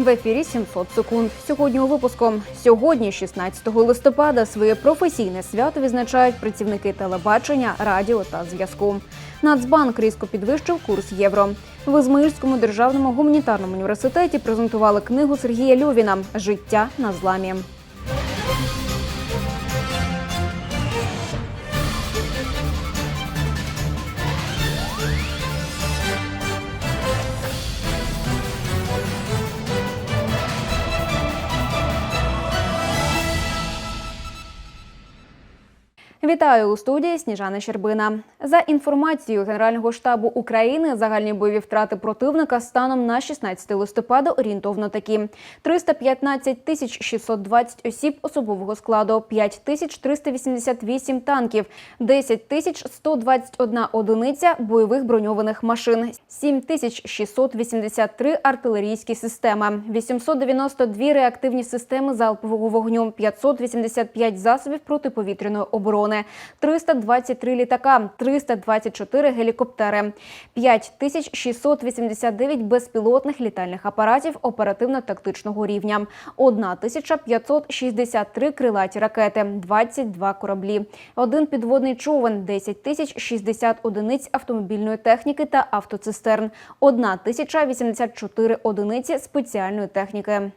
В ефірі 700 секунд. Сьогодні у випуску. Сьогодні, 16 листопада, своє професійне свято відзначають працівники телебачення, радіо та зв'язку. Нацбанк різко підвищив курс євро. В Ізмаїльському державному гуманітарному університеті презентували книгу Сергія Льовіна Життя на зламі. Вітаю у студії Сніжана Щербина. За інформацією Генерального штабу України, загальні бойові втрати противника станом на 16 листопада орієнтовно такі: 315 тисяч 620 осіб особового складу, 5 тисяч 388 танків, 10 тисяч 121 одиниця бойових броньованих машин, 7 тисяч 683 артилерійські системи, 892 реактивні системи залпового вогню, 585 засобів протиповітряної оборони. 323 літака, 324 гелікоптери, 5689 безпілотних літальних апаратів оперативно-тактичного рівня, 1563 крилаті ракети, 22 кораблі, один підводний човен, 10 тисяч 60 одиниць автомобільної техніки та автоцистерн, 1084 одиниці спеціальної техніки.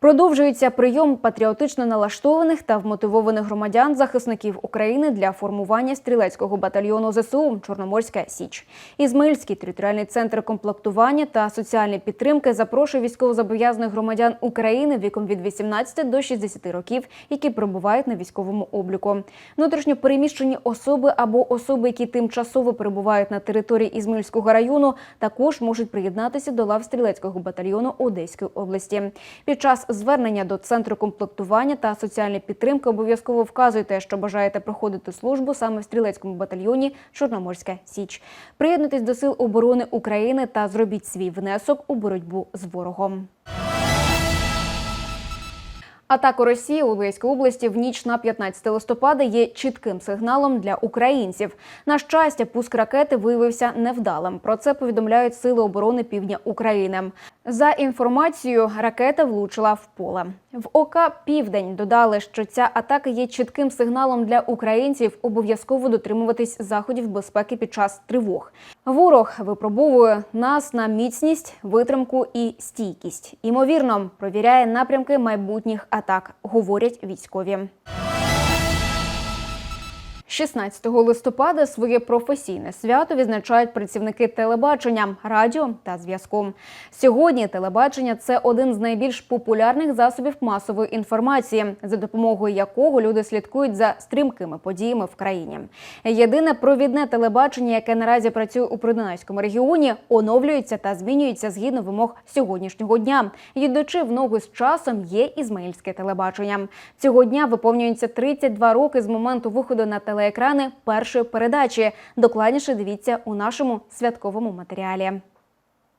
Продовжується прийом патріотично налаштованих та вмотивованих громадян захисників України для формування стрілецького батальйону ЗСУ Чорноморська Січ. Ізмаїльський територіальний центр комплектування та соціальної підтримки запрошує військовозобов'язаних громадян України віком від 18 до 60 років, які перебувають на військовому обліку. Внутрішньо переміщені особи або особи, які тимчасово перебувають на території Ізмаїльського району, також можуть приєднатися до лав стрілецького батальйону Одеської області. Під час звернення до центру комплектування та соціальної підтримки обов'язково вказуйте, що бажаєте проходити службу саме в стрілецькому батальйоні Чорноморська Січ. Приєднуйтесь до сил оборони України та зробіть свій внесок у боротьбу з ворогом. Атака Росії у Луганській області в ніч на 15 листопада є чітким сигналом для українців. На щастя, пуск ракети виявився невдалим. Про це повідомляють сили оборони півдня України. За інформацією, ракета влучила в поле. В ОК Південь додали, що ця атака є чітким сигналом для українців обов'язково дотримуватись заходів безпеки під час тривог. Ворог випробовує нас на міцність, витримку і стійкість. Імовірно, провіряє напрямки майбутніх атак, говорять військові. 16 листопада своє професійне свято відзначають працівники телебачення, радіо та зв'язку. Сьогодні телебачення це один з найбільш популярних засобів масової інформації, за допомогою якого люди слідкують за стрімкими подіями в країні. Єдине провідне телебачення, яке наразі працює у Придунайському регіоні, оновлюється та змінюється згідно вимог сьогоднішнього дня. Йдучи в ногу з часом, є ізмаїльське телебачення. Цього дня виповнюється 32 роки з моменту виходу на телеекрани першої передачі. Докладніше дивіться у нашому святковому матеріалі.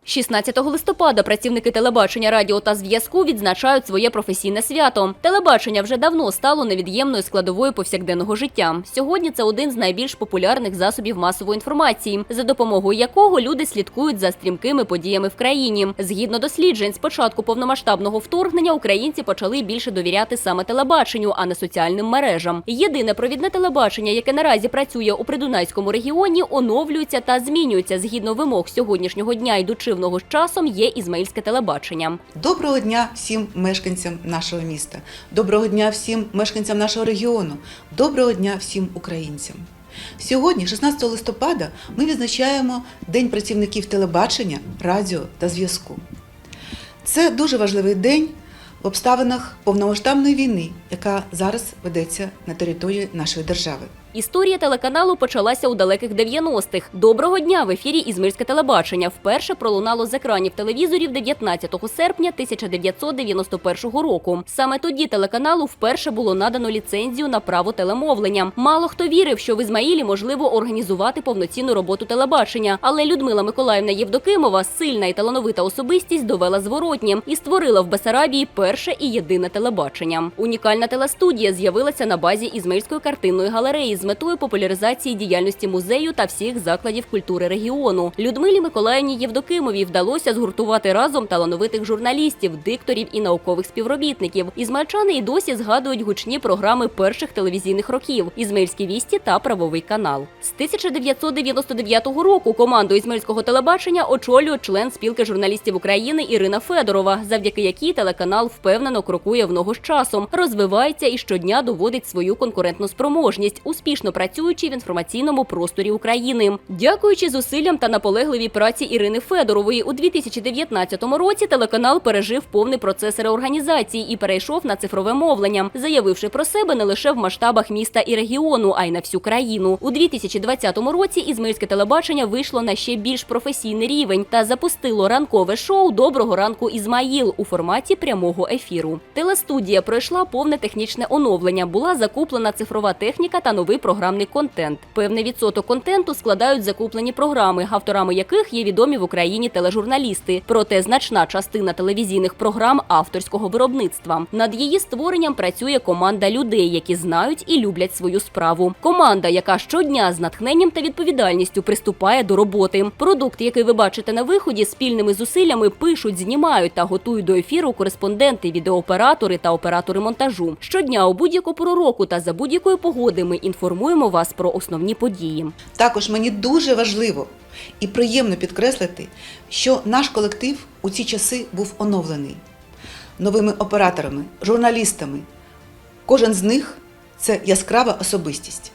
16 листопада працівники телебачення, радіо та зв'язку відзначають своє професійне свято. Телебачення вже давно стало невід'ємною складовою повсякденного життя. Сьогодні це один з найбільш популярних засобів масової інформації, за допомогою якого люди слідкують за стрімкими подіями в країні. Згідно досліджень, з початку повномасштабного вторгнення українці почали більше довіряти саме телебаченню, а не соціальним мережам. Єдине провідне телебачення, яке наразі працює у Придунайському регіоні, оновлюється та змінюється згідно вимог сьогоднішнього дня, йдучи ногу з часом, є ізмаїльське телебачення. Доброго дня всім мешканцям нашого міста. Доброго дня всім мешканцям нашого регіону. Доброго дня всім українцям. Сьогодні, 16 листопада, ми відзначаємо День працівників телебачення, радіо та зв'язку. Це дуже важливий день в обставинах повномасштабної війни, яка зараз ведеться на території нашої держави. Історія телеканалу почалася у далеких 90-х. Доброго дня в ефірі Ізмирське телебачення вперше пролунало з екранів телевізорів 19 серпня 1991 року. Саме тоді телеканалу вперше було надано ліцензію на право телемовлення. Мало хто вірив, що в Ізмаїлі можливо організувати повноцінну роботу телебачення. Але Людмила Миколаївна Євдокимова, сильна і талановита особистість, довела зворотнє і створила в Бесарабії перше і єдине телебачення. Унікальна телестудія з'явилася на базі Ізмаїльської картинної галереї з метою популяризації діяльності музею та всіх закладів культури регіону. Людмилі Миколаївні Євдокимовій вдалося згуртувати разом талановитих журналістів, дикторів і наукових співробітників. Ізмельчани і досі згадують гучні програми перших телевізійних років Ізмельські вісті та правовий канал. З 1999 року команду ізмельського телебачення очолює член спілки журналістів України Ірина Федорова, завдяки якій телеканал впевнено крокує в ногу з часом, розвивається і щодня доводить свою конкурентну спроможність, успішно працюючи в інформаційному просторі України. Дякуючи зусиллям та наполегливій праці Ірини Федорової, у 2019 році телеканал пережив повний процес реорганізації і перейшов на цифрове мовлення, заявивши про себе не лише в масштабах міста і регіону, а й на всю країну. У 2020 році Ізмаїльське телебачення вийшло на ще більш професійний рівень та запустило ранкове шоу Доброго ранку Ізмаїл у форматі прямого ефіру. Телестудія пройшла повне технічне оновлення, була закуплена цифрова техніка та новий програмний контент. Певний відсоток контенту складають закуплені програми, авторами яких є відомі в Україні тележурналісти. Проте значна частина телевізійних програм авторського виробництва. Над її створенням працює команда людей, які знають і люблять свою справу. Команда, яка щодня з натхненням та відповідальністю приступає до роботи. Продукт, який ви бачите на виході, спільними зусиллями пишуть, знімають та готують до ефіру кореспонденти, відеооператори та оператори монтажу. Щодня у будь-яку пору року та за будь-якої погоди ми інформуємо вас про основні події. Також мені дуже важливо і приємно підкреслити, що наш колектив у ці часи був оновлений новими операторами, журналістами. Кожен з них це яскрава особистість.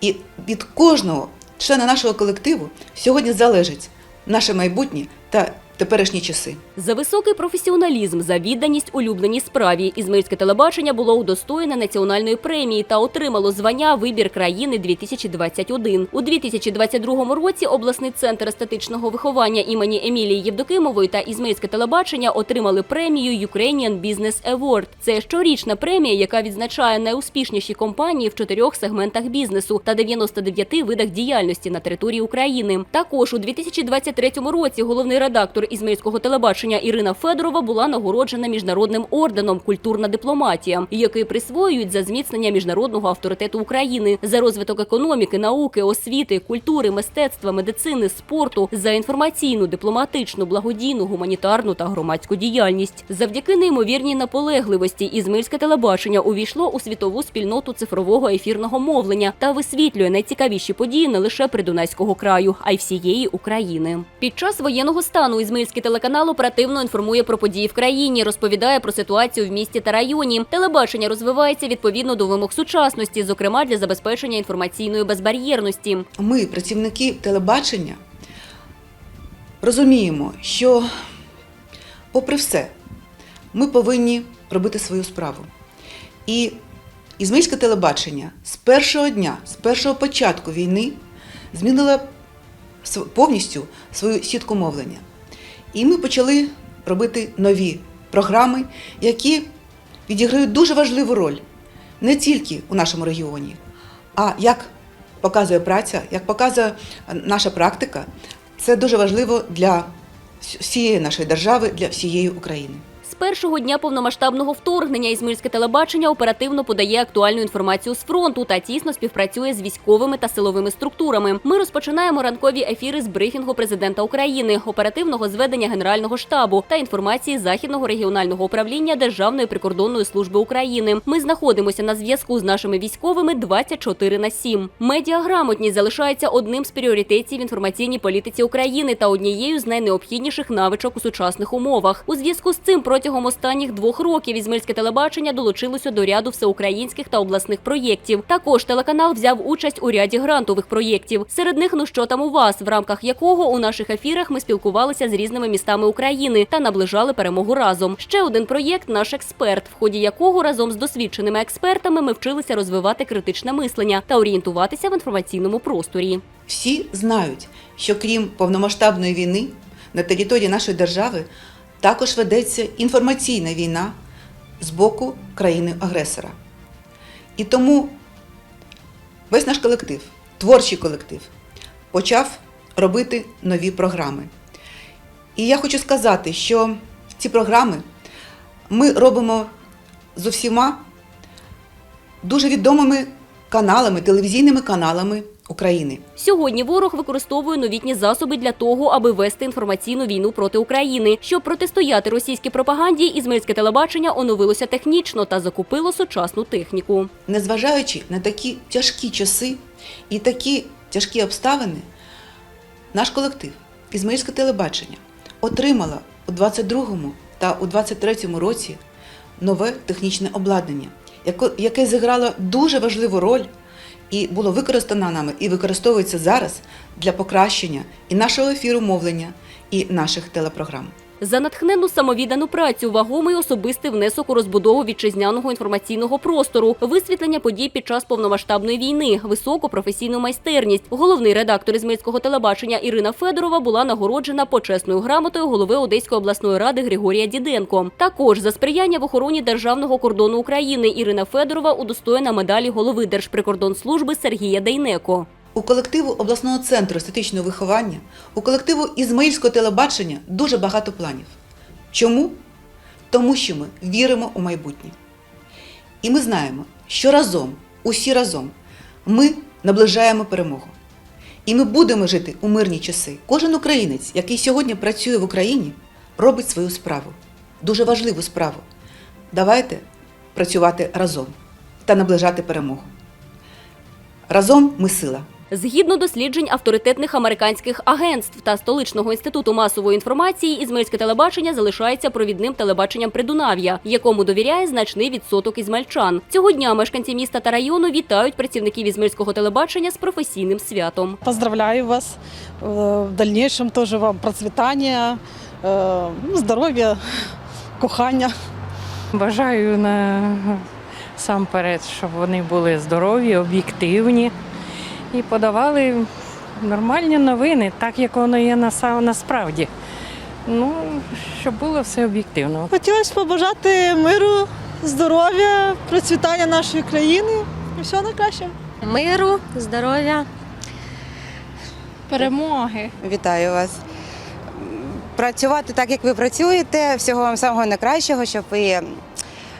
І від кожного члена нашого колективу сьогодні залежить наше майбутнє та теперішні часи. За високий професіоналізм, за відданість улюбленій справі Ізмаїльське телебачення було удостоєне національної премії та отримало звання Вибір країни 2021 У 2022 році обласний центр естетичного виховання імені Емілії Євдокимової та Ізмаїльське телебачення отримали премію Ukrainian Business Award. Це щорічна премія, яка відзначає найуспішніші компанії в чотирьох сегментах бізнесу та 99 видах діяльності на території України. Також у 2023 році головний редактор Ізмаїльського телебачення Ірина Федорова була нагороджена міжнародним орденом Культурна дипломатія, який присвоюють за зміцнення міжнародного авторитету України за розвиток економіки, науки, освіти, культури, мистецтва, медицини, спорту, за інформаційну, дипломатичну, благодійну, гуманітарну та громадську діяльність. Завдяки неймовірній наполегливості Ізмаїльське телебачення увійшло у світову спільноту цифрового ефірного мовлення та висвітлює найцікавіші події не лише Придунайського краю, а й всієї України. Під час воєнного стану Ізмаїльський телеканал оперативно інформує про події в країні, розповідає про ситуацію в місті та районі. Телебачення розвивається відповідно до вимог сучасності, зокрема для забезпечення інформаційної безбар'єрності. Ми, працівники телебачення, розуміємо, що, попри все, ми повинні робити свою справу. І Ізмаїльське телебачення з першого дня, з першого початку війни змінило повністю свою сітку мовлення. І ми почали робити нові програми, які відіграють дуже важливу роль не тільки у нашому регіоні, а як показує праця, як показує наша практика, це дуже важливо для всієї нашої держави, для всієї України. З першого дня повномасштабного вторгнення Ізмаїльське телебачення оперативно подає актуальну інформацію з фронту та тісно співпрацює з військовими та силовими структурами. Ми розпочинаємо ранкові ефіри з брифінгу президента України, оперативного зведення Генерального штабу та інформації західного регіонального управління Державної прикордонної служби України. Ми знаходимося на зв'язку з нашими військовими 24 на 7. Медіаграмотність залишається одним з пріоритетів інформаційній політиці України та однією з найнеобхідніших навичок у сучасних умовах. У зв'язку з цим протягом останніх двох років Ізмельське телебачення долучилося до ряду всеукраїнських та обласних проєктів. Також телеканал взяв участь у ряді грантових проєктів. Серед них ну що там у вас, в рамках якого у наших ефірах ми спілкувалися з різними містами України та наближали перемогу разом. Ще один проєкт наш експерт, в ході якого разом з досвідченими експертами ми вчилися розвивати критичне мислення та орієнтуватися в інформаційному просторі. Всі знають, що крім повномасштабної війни на території нашої держави також ведеться інформаційна війна з боку країни-агресора. І тому весь наш колектив, творчий колектив, почав робити нові програми. І я хочу сказати, що ці програми ми робимо з усіма дуже відомими каналами, телевізійними каналами України. Сьогодні ворог використовує новітні засоби для того, аби вести інформаційну війну проти України. Щоб протистояти російській пропаганді, ізмельське телебачення оновилося технічно та закупило сучасну техніку. Незважаючи на такі тяжкі часи і такі тяжкі обставини, наш колектив Ізмаїльське телебачення отримала у 22-му та у 23-му році нове технічне обладнання, яке зіграло дуже важливу роль і було використано нами і використовується зараз для покращення і нашого ефіру мовлення, і наших телепрограм. За натхненну самовіддану працю, вагомий особистий внесок у розбудову вітчизняного інформаційного простору, висвітлення подій під час повномасштабної війни, високу професійну майстерність. Головний редактор ізмельського телебачення Ірина Федорова була нагороджена почесною грамотою голови Одеської обласної ради Григорія Діденко. Також за сприяння в охороні державного кордону України Ірина Федорова удостоєна медалі голови Держприкордонслужби Сергія Дейнеко. У колективу обласного центру естетичного виховання, у колективу Ізмаїльського телебачення дуже багато планів. Чому? Тому що ми віримо у майбутнє. І ми знаємо, що разом, усі разом, ми наближаємо перемогу. І ми будемо жити у мирні часи. Кожен українець, який сьогодні працює в Україні, робить свою справу, дуже важливу справу. Давайте працювати разом та наближати перемогу. Разом ми сила. Згідно досліджень авторитетних американських агентств та столичного інституту масової інформації, ізмельське телебачення залишається провідним телебаченням Придунав'я, якому довіряє значний відсоток ізмельчан. Цього дня мешканці міста та району вітають працівників ізмельського телебачення з професійним святом. Поздравляю вас. Э, В дальнейшем тоже вам процветания, э, ну, здоров'я, кохання. Бажаю насамперед, щоб вони були здорові, об'єктивні і подавали нормальні новини, так як воно є наса- насправді. Ну, щоб було все об'єктивно. Хотілося побажати миру, здоров'я, процвітання нашої країни і всього найкраще. миру, здоров'я. Перемоги. Вітаю вас. Працювати так, як ви працюєте, всього вам самого найкращого, щоб ви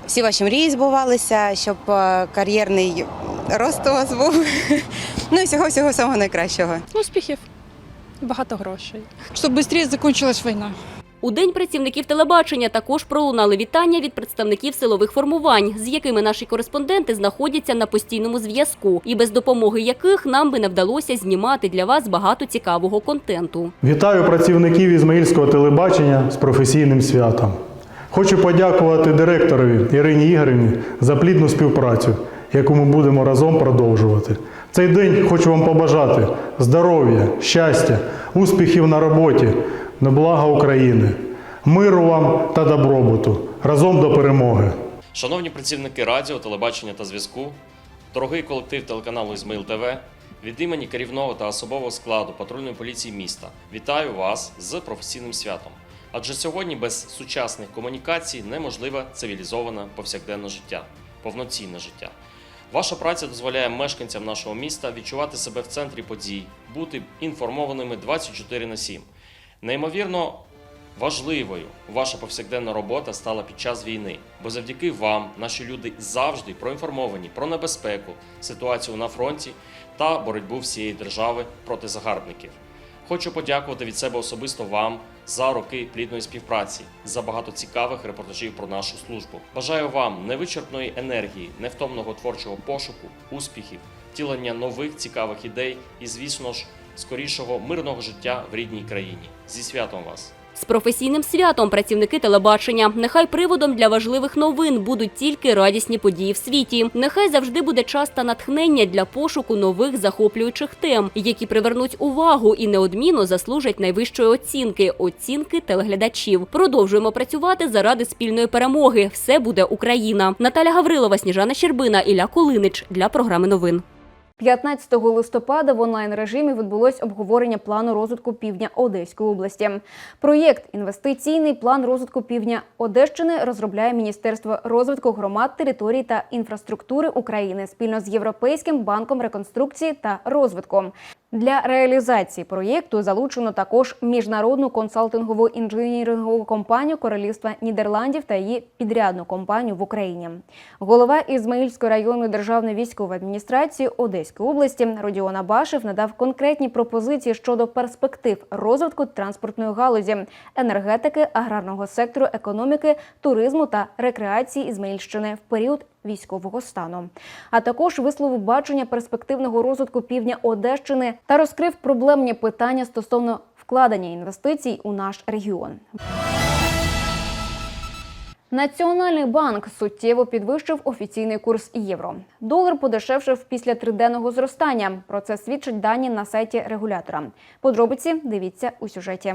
всі ваші мрії збувалися, щоб е, кар'єрний рост у вас був. Ну і всього всього самого найкращого. Успіхів, багато грошей. Щоб швидше закінчилась війна. У день працівників телебачення також пролунали вітання від представників силових формувань, з якими наші кореспонденти знаходяться на постійному зв'язку, і без допомоги яких нам би не вдалося знімати для вас багато цікавого контенту. Вітаю працівників Ізмаїльського телебачення з професійним святом. Хочу подякувати директорові Ірині Ігорівні за плідну співпрацю, яку ми будемо разом продовжувати. В цей день хочу вам побажати здоров'я, щастя, успіхів на роботі, на блага України, миру вам та добробуту. Разом до перемоги! Шановні працівники радіо, телебачення та зв'язку, дорогий колектив телеканалу Ізмаїл ТВ, від імені керівного та особового складу патрульної поліції міста вітаю вас з професійним святом. Адже сьогодні без сучасних комунікацій неможливе цивілізоване повсякденне життя, повноцінне життя. Ваша праця дозволяє мешканцям нашого міста відчувати себе в центрі подій, бути інформованими 24 на 7. Неймовірно Важливою ваша повсякденна робота стала під час війни, бо завдяки вам наші люди завжди проінформовані про небезпеку, ситуацію на фронті та боротьбу всієї держави проти загарбників. Хочу подякувати від себе особисто вам за роки плідної співпраці, за багато цікавих репортажів про нашу службу. Бажаю вам невичерпної енергії, невтомного творчого пошуку, успіхів, втілення нових цікавих ідей і, звісно ж, скорішого мирного життя в рідній країні. Зі святом вас! З професійним святом працівники телебачення. Нехай приводом для важливих новин будуть тільки радісні події в світі. Нехай завжди буде час та натхнення для пошуку нових захоплюючих тем, які привернуть увагу і неодмінно заслужать найвищої оцінки оцінки телеглядачів. Продовжуємо працювати заради спільної перемоги. Все буде Україна. Наталя Гаврилова, Сніжана Щербина, Ілля Кулинич для програми новин. 15 листопада в онлайн-режимі відбулось обговорення плану розвитку півдня Одеської області. Проєкт інвестиційний план розвитку півдня Одещини розробляє Міністерство розвитку громад, територій та інфраструктури України спільно з Європейським банком реконструкції та розвитку. Для реалізації проєкту залучено також міжнародну консалтингову інженірингову компанію Королівства Нідерландів та її підрядну компанію в Україні. Голова Ізмаїльської районної державної військової адміністрації Одеської області Родіон Абашев надав конкретні пропозиції щодо перспектив розвитку транспортної галузі, енергетики, аграрного сектору, економіки, туризму та рекреації Ізмаїльщини в період військового стану. А також висловив бачення перспективного розвитку півдня Одещини та розкрив проблемні питання стосовно вкладення інвестицій у наш регіон. Національний банк суттєво підвищив офіційний курс євро. Долар подешевшив після триденного зростання. Про це свідчать дані на сайті регулятора. Подробиці дивіться у сюжеті.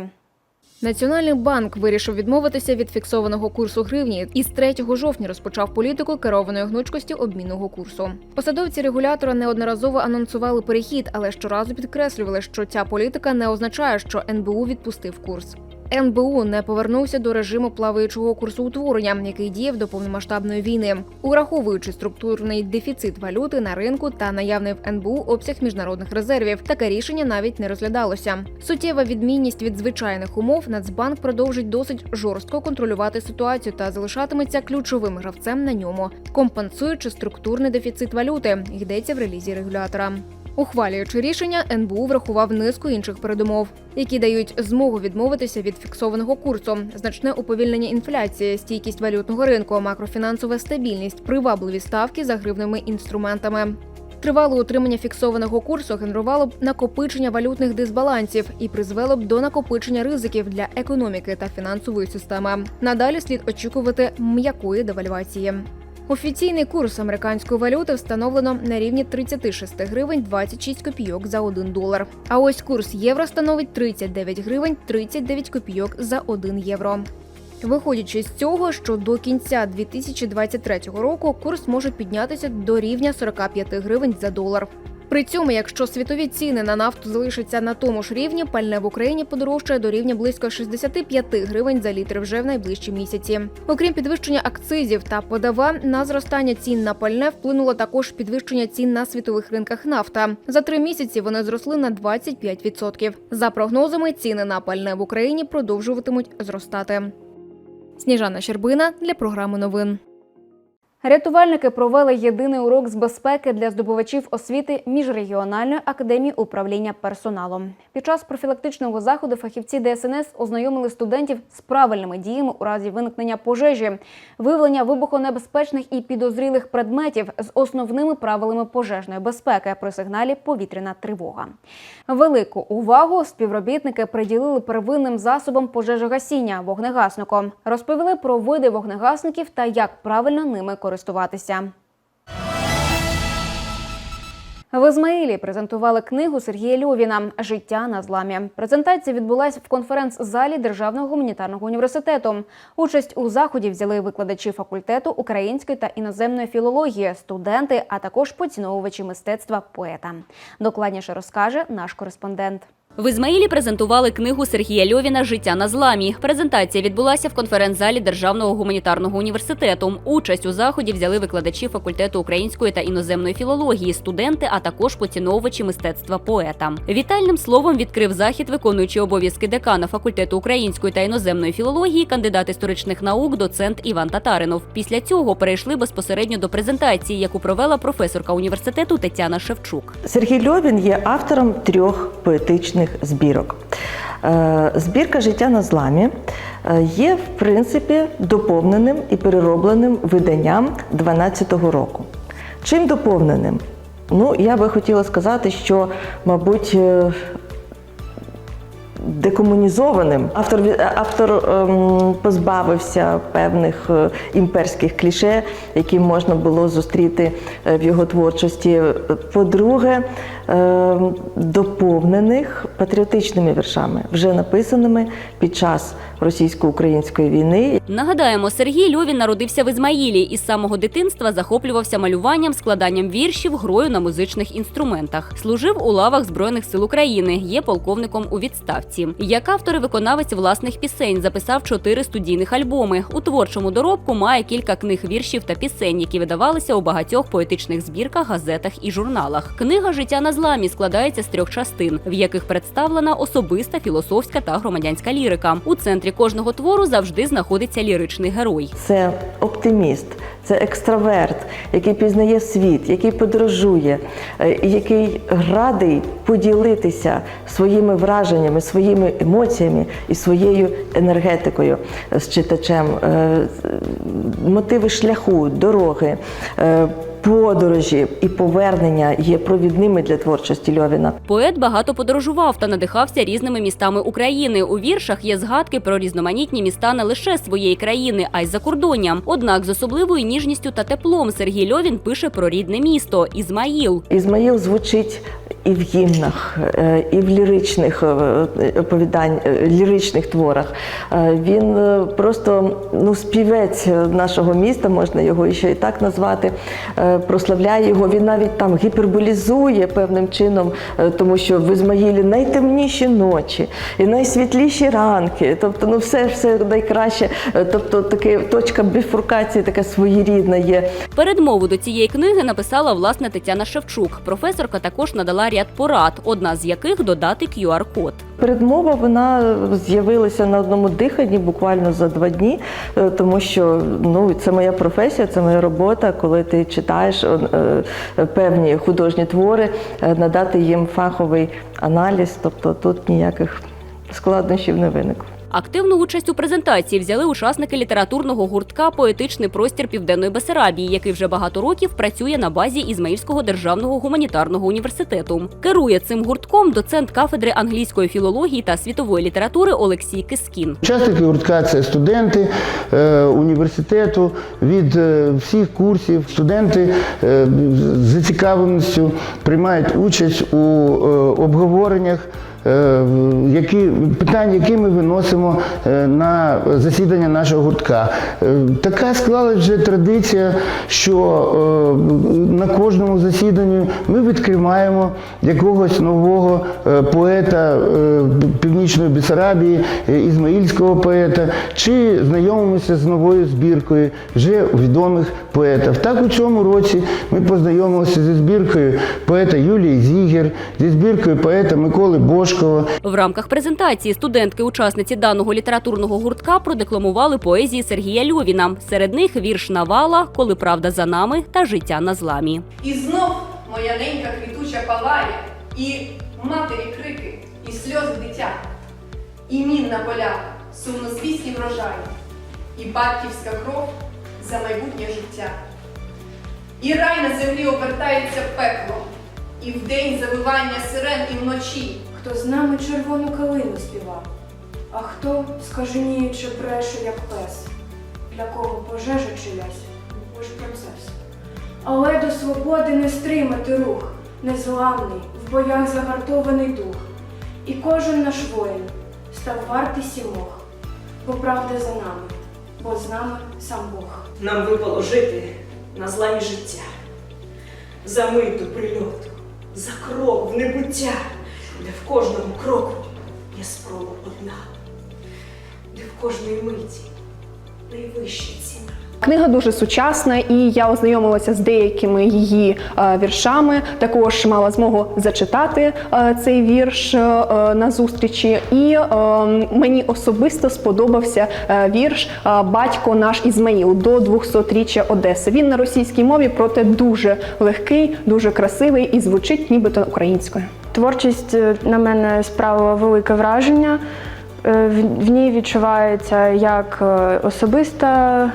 Національний банк вирішив відмовитися від фіксованого курсу гривні і з 3 жовтня розпочав політику керованої гнучкості обмінного курсу. Посадовці регулятора неодноразово анонсували перехід, але щоразу підкреслювали, що ця політика не означає, що НБУ відпустив курс. НБУ не повернувся до режиму плаваючого курсу утворення, який діяв до повномасштабної війни, ураховуючи структурний дефіцит валюти на ринку та наявний в НБУ обсяг міжнародних резервів. Таке рішення навіть не розглядалося. Суттєва відмінність від звичайних умов Нацбанк продовжить досить жорстко контролювати ситуацію та залишатиметься ключовим гравцем на ньому, компенсуючи структурний дефіцит валюти. Йдеться в релізі регулятора. Ухвалюючи рішення, НБУ врахував низку інших передумов, які дають змогу відмовитися від фіксованого курсу, значне уповільнення інфляції, стійкість валютного ринку, макрофінансова стабільність, привабливі ставки за гривними інструментами. Тривале утримання фіксованого курсу генерувало б накопичення валютних дисбалансів і призвело б до накопичення ризиків для економіки та фінансової системи. Надалі слід очікувати м'якої девальвації. Офіційний курс американської валюти встановлено на рівні 36 гривень 26 копійок за 1 долар. А ось курс євро становить 39 гривень 39 копійок за 1 євро. Виходячи з цього, що до кінця 2023 року курс може піднятися до рівня 45 гривень за долар. При цьому, якщо світові ціни на нафту залишаться на тому ж рівні, пальне в Україні подорожчає до рівня близько 65 гривень за літр вже в найближчі місяці. Окрім підвищення акцизів та ПДВ, на зростання цін на пальне вплинуло також підвищення цін на світових ринках нафта. За три місяці вони зросли на 25%. За прогнозами, ціни на пальне в Україні продовжуватимуть зростати. Сніжана Щербина для програми новин. Рятувальники провели єдиний урок з безпеки для здобувачів освіти міжрегіональної академії управління персоналом. Під час профілактичного заходу фахівці ДСНС ознайомили студентів з правильними діями у разі виникнення пожежі, виявлення вибухонебезпечних і підозрілих предметів з основними правилами пожежної безпеки при сигналі повітряна тривога. Велику увагу співробітники приділили первинним засобам пожежогасіння вогнегасником. Розповіли про види вогнегасників та як правильно ними користуватися. В Ізмаїлі презентували книгу Сергія Льовіна Життя на зламі. Презентація відбулася в конференц-залі Державного гуманітарного університету. Участь у заході взяли викладачі факультету української та іноземної філології, студенти, а також поціновувачі мистецтва поета. Докладніше розкаже наш кореспондент. В Ізмаїлі презентували книгу Сергія Льовіна Життя на зламі. Презентація відбулася в конференц-залі Державного гуманітарного університету. Участь у заході взяли викладачі факультету української та іноземної філології, студенти, а також поціновувачі мистецтва поета. Вітальним словом відкрив захід, виконуючий обов'язки декана факультету української та іноземної філології, кандидат історичних наук, доцент Іван Татаринов. Після цього перейшли безпосередньо до презентації, яку провела професорка університету Тетяна Шевчук. Сергій Льовін є автором трьох поетичних збірок. Е, Збірка Життя на зламі е, є, в принципі, доповненим і переробленим виданням 12-го року. Чим доповненим? Ну, я би хотіла сказати, що, мабуть, е, декомунізованим. Автор, від- автор ем, позбавився певних е, імперських кліше, які можна було зустріти е, в його творчості. По-друге, ем, доповнених патріотичними віршами, вже написаними під час російсько-української війни, Нагадаємо, Сергій Льовін народився в Ізмаїлі і з самого дитинства захоплювався малюванням, складанням віршів, грою на музичних інструментах. Служив у лавах Збройних сил України, є полковником у відставці. Як автор і виконавець власних пісень записав чотири студійних альбоми. У творчому доробку має кілька книг віршів та пісень, які видавалися у багатьох поетичних збірках, газетах і журналах. Книга Життя на зламі складається з трьох частин, в яких представлена особиста, філософська та громадянська лірика. У центрі кожного твору завжди знаходиться ліричний герой. Це оптиміст, це екстраверт, який пізнає світ, який подорожує, е, який радий поділитися своїми враженнями, своїми емоціями і своєю енергетикою з читачем. Е, Мотиви шляху, дороги. Подорожі і повернення є провідними для творчості Льовіна. Поет багато подорожував та надихався різними містами України. У віршах є згадки про різноманітні міста не лише своєї країни, а й за кордонням. Однак з особливою ніжністю та теплом Сергій Льовін пише про рідне місто Ізмаїл. Ізмаїл звучить і в гімнах, е, і в ліричних е, оповідань, е, ліричних творах. Він просто ну, співець нашого міста, можна його ще і так назвати, прославляє його. Він навіть там гіперболізує певним чином, е, тому що в Ізмаїлі найтемніші ночі і найсвітліші ранки. Тобто, ну все, все найкраще. Е, Тобто, таке точка біфуркації, така своєрідна є. Передмову до цієї книги написала власне Тетяна Шевчук. Професорка також надала ряд порад, одна з яких додати QR-код. Передмова вона з'явилася на одному диханні буквально за два дні, е, тому що ну це моя професія, це моя робота. Коли ти читаєш е, е, певні художні твори, надати їм фаховий аналіз, тобто тут ніяких складнощів не виникло. Активну участь у презентації взяли учасники літературного гуртка Поетичний простір Південної Бесарабії, який вже багато років працює на базі Ізмаїльського державного гуманітарного університету. Керує цим гуртком доцент кафедри англійської філології та світової літератури Олексій Кискін. Учасники гуртка це студенти е, університету від е, всіх курсів. Студенти е, з зацікавленістю приймають участь у обговореннях. Е, Які питання, які ми виносимо е, на засідання нашого гуртка, Е, така склалась вже традиція, що на кожному засіданні ми відкриваємо якогось нового поета Північної Бесарабії, ізмаїльського поета, чи знайомимося з новою збіркою вже відомих поетів. Так у цьому році ми познайомилися зі збіркою поета Юлії Зігер, зі збіркою поета Миколи Бошкова. В рамках презентації студентки-учасниці даного літературного гуртка продекламували поезії Сергія Льовіна. Серед них вірш Навала, Коли правда за нами та життя на зламі. І знов моя ненька квітуча палає, і матері крики, і сльози дитя, і мін на полях, сумнозвісні врожаї, і батьківська кров за майбутнє життя. І рай на землі обертається пеклом, і вдень завивання сирен, і вночі. Хто з нами червону калину співав, а хто, скаженіючи, бреше, як пес, для кого пожежа чиясь, лиш процес. Але до свободи не стримати рух, незламний, в боях загартований дух. І кожен наш воїн став вартий сімох, бо правда за нами, бо з нами сам Бог. Нам випало жити на зламі життя, за миту прильоту, за крок в небуття, де в кожному кроку є спроба одна, де в кожній миті найвища ціна. Книга дуже сучасна, і я ознайомилася з деякими її е, віршами. Також мала змогу зачитати е, цей вірш е, на зустрічі. І мені особисто сподобався вірш Батько наш Ізмаїл до 200-річчя Одеси. Він на російській мові, проте дуже легкий, дуже красивий і звучить нібито українською. Творчість е, на мене справила велике враження. Е, В ній відчувається як е, особиста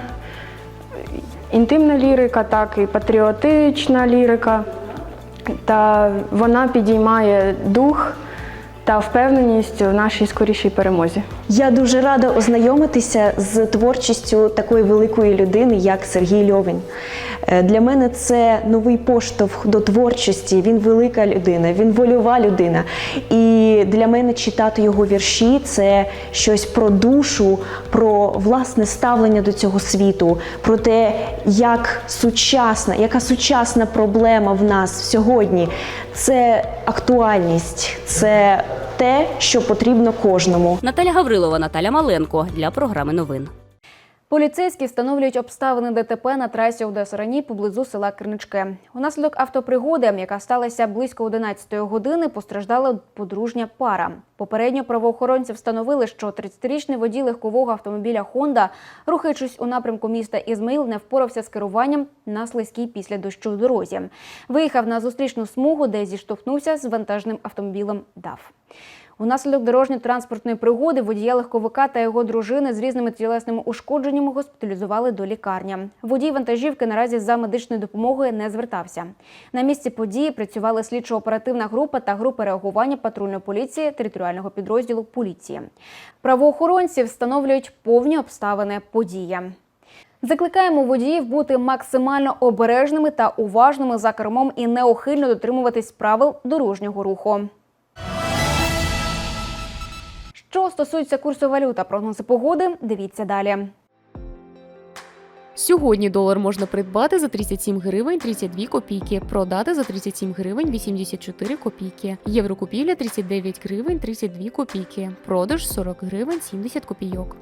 інтимна лірика, так і патріотична лірика. Та вона підіймає дух та впевненість у нашій скорішій перемозі. Я дуже рада ознайомитися з творчістю такої великої людини, як Сергій Льовень. Е, Для мене це новий поштовх до творчості. Він велика людина, він вольова людина. І для мене читати його вірші це щось про душу, про власне ставлення до цього світу, про те, як сучасна, яка сучасна проблема в нас сьогодні. Це актуальність, це те, що потрібно кожному. Наталя Гаврилова, Наталя Маленко для програми новин. Поліцейські встановлюють обставини ДТП на трасі Одеса-Рані поблизу села Криничке. Унаслідок автопригоди, яка сталася близько 11 години, постраждала подружня пара. Попередньо правоохоронці встановили, що 30-річний водій легкового автомобіля «Хонда», рухаючись у напрямку міста Ізмаїл, не впорався з керуванням на слизькій після дощу дорозі. Виїхав на зустрічну смугу, де зіштовхнувся з вантажним автомобілем «ДАФ». Унаслідок дорожньо-транспортної пригоди водія легковика та його дружини з різними тілесними ушкодженнями госпіталізували до лікарні. Водій вантажівки наразі за медичною допомогою не звертався. На місці події працювали слідчо-оперативна група та група реагування патрульної поліції територіального підрозділу поліції. Правоохоронці встановлюють повні обставини події. Закликаємо водіїв бути максимально обережними та уважними за кермом і неухильно дотримуватись правил дорожнього руху. Що стосується курсу валют та прогнози погоди, дивіться далі. Сьогодні долар можна придбати за 37 гривень 32 копійки, продати за 37 гривень 84 копійки. єврокупівля 39 гривень 32 копійки, продаж 40 гривень 70 копійок.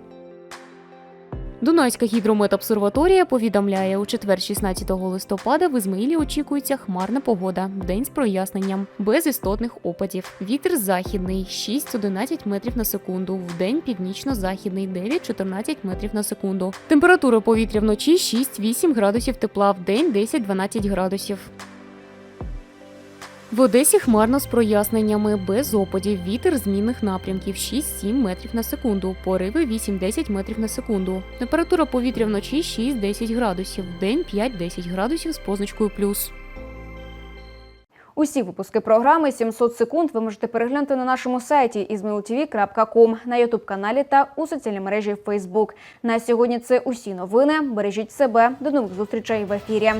Дунайська гідрометобсерваторія повідомляє, у четвер 16 листопада в Ізмаїлі очікується хмарна погода, день з проясненням, без істотних опадів. Вітер західний 6-11 метрів на секунду, вдень північно-західний 9-14 метрів на секунду. Температура повітря вночі 6-8 градусів тепла, вдень 10-12 градусів. В Одесі хмарно з проясненнями, без опадів, вітер змінних напрямків 6-7 метрів на секунду, пориви 8-10 метрів на секунду. Температура повітря вночі 6-10 градусів, вдень 5-10 градусів з позначкою плюс. Усі випуски програми 700 секунд ви можете переглянути на нашому сайті izmailtv.com, на ютуб каналі та у соціальній мережі Facebook. На сьогодні це усі новини. Бережіть себе. До нових зустрічей в ефірі.